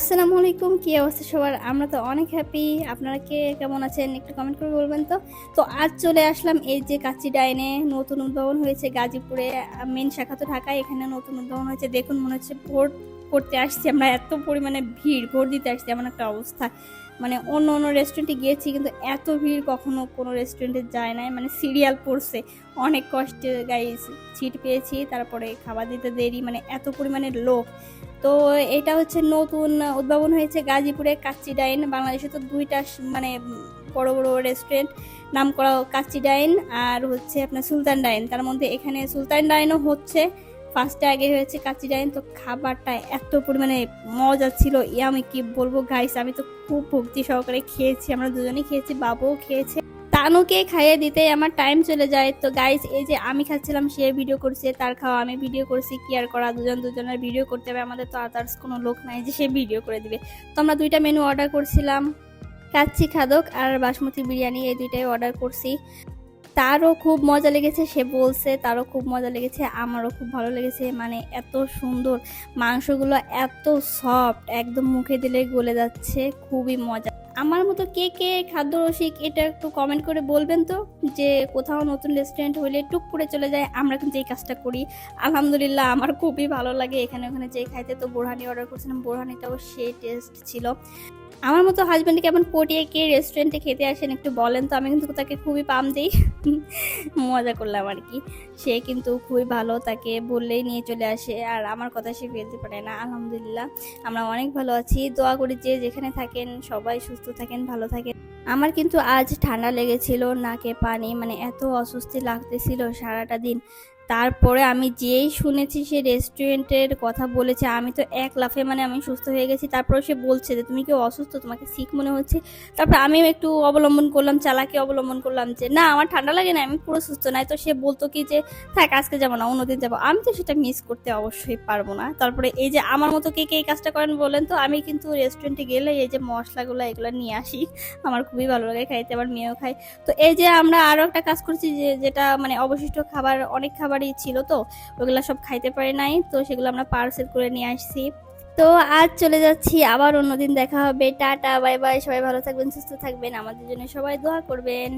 আসসালামু আলাইকুম, কি অবস্থা সবার? আমরা তো অনেক হ্যাপি আপনারা কে, কেমন আছেন? একটু কমেন্ট করে বলবেন তো? তো আজ চলে আসলাম এই যে কাচি ডাইনে, নতুন উদ্ভাবন হয়েছে গাজীপুরে মেন শাখা তো ঢাকায়, এখানে নতুন উদ্ভাবন হয়েছে। দেখুন, মনে হচ্ছে ভোট করতে আসছি, আমরা এত পরিমাণে ভিড় ভোট দিতে আসছি, এমন একটা অবস্থা। মানে অন্য অন্য রেস্টুরেন্টে গিয়েছি, কিন্তু এত ভিড় কখনো কোনো রেস্টুরেন্টে যায় নাই। মানে সিরিয়াল পড়ছে, অনেক কষ্টে গাইস সিট পেয়েছি, তারপরে খাবার দিতে দেরি মানে এত পরিমাণে লোক। তো এটা হচ্ছে নতুন উদ্ভাবন হয়েছে গাজীপুরে কাচ্চি ডাইন। বাংলাদেশে তো দুইটা মানে বড় বড় রেস্টুরেন্ট নাম করা কাচ্চি ডাইন আর হচ্ছে আপনার সুলতান ডাইন। তার মধ্যে এখানে সুলতান ডাইনও হচ্ছে। ফার্স্টে আগে হয়েছে কাচ্চি ডাইন, তো খাবারটা এত পরিমাণে মজা ছিল। ই আমি কি বলব গাইস আমি তো খুব ভক্তি সহকারে খেয়েছি, আমরা দুজনেই খেয়েছি, বাবুও খেয়েছে। তানুকে খাইয়ে দিতে আমার টাইম চলে যায়। তো গাইস এই যে আমি খাচ্ছিলাম, সে ভিডিও করছে, তার খাওয়া আমি ভিডিও করছি কেয়ার করা, দুজন দুজনের ভিডিও করতে হবে, আমাদের তো আদার্স কোনো লোক নাই যে সে ভিডিও করে দিবে। তো আমরা দুইটা মেনু অর্ডার করছিলাম, কাচ্চি খাদক আর বাসমতি বিরিয়ানি, এই দুইটাই অর্ডার করছি। তারও খুব মজা লেগেছে, সে বলছে, তারও খুব মজা লেগেছে, আমারও খুব ভালো লেগেছে। মানে এত সুন্দর, মাংসগুলো এত সফট একদম মুখে দিলে গলে যাচ্ছে, খুবই মজা। আমার মতো কে কে খাদ্য রসিক এটা একটু কমেন্ট করে বলবেন তো? যে কোথাও নতুন রেস্টুরেন্ট হলে টুক করে চলে যায়, আমরা কিন্তু এই কাজটা করি। আলহামদুলিল্লাহ, আমার খুবই ভালো লাগে এখানে ওখানে যে খাইতে। তো বোরহানি অর্ডার করছিলাম, বোরহানিটাও সেই টেস্ট ছিল। আমার মতো হাজব্যান্ডকে কেমন পটিয়ে কে রেস্টুরেন্টে খেতে আসেন একটু বলেন তো, আমি কিন্তু তাকে খুবই পাম দিই। মজা করলাম আর কি। সে কিন্তু খুবই ভালো, তাকে বললেই নিয়ে চলে আসে। আর আমার কথা সে ফেলতে পারে না, আলহামদুলিল্লাহ। আমরা অনেক ভালো আছি। দোয়া করি যে যেখানে থাকেন, সবাই সুস্থ থাকেন, ভালো থাকেন। আমার কিন্তু আজ ঠান্ডা লেগেছিল, নাকে পানি মানে এত অস্বস্তি লাগতেছিল সারাটা দিন। তারপরে আমি যেই শুনেছি সে রেস্টুরেন্টের কথা বলেছে, আমি তো এক লাফে মানে আমি সুস্থ হয়ে গেছি। তারপরে সে বলছে যে, তুমি কি অসুস্থ? তোমাকে সিক মনে হচ্ছে? তারপর আমিও একটু অবলম্বন করলাম, চালাকে অবলম্বন করলাম যে, না, আমার ঠান্ডা লাগে না, আমি পুরো সুস্থ নাই তো সে বলতো কি যে, থাক, আজকে যাব না, অন্যদিন যাব। আমি তো সেটা মিস করতে অবশ্যই পারব না। তারপরে এই যে, আমার মতো কে কে এই কাজটা করেন বলেন তো, আমি কিন্তু রেস্টুরেন্টে গেলে এই যে, মশলাগুলো, এগুলো নিয়ে আসি। আমার খুবই ভালো লাগে খাইতে আবার মেয়েও খাই তো এই যে, আমরা আরও একটা কাজ করছি যে, যেটা মানে অবশিষ্ট খাবার, অনেক খাবারই ছিল তো, ওগুলো সব খাইতে পারে নাই, তো সেগুলো আমরা পার্সেল করে নিয়ে আসছি। তো আজ চলে যাচ্ছি, আবার অন্যদিন দেখা হবে। টাটা, বাই বাই, সবাই ভালো থাকবেন, সুস্থ থাকবেন, আমাদের জন্য সবাই দোয়া করবেন।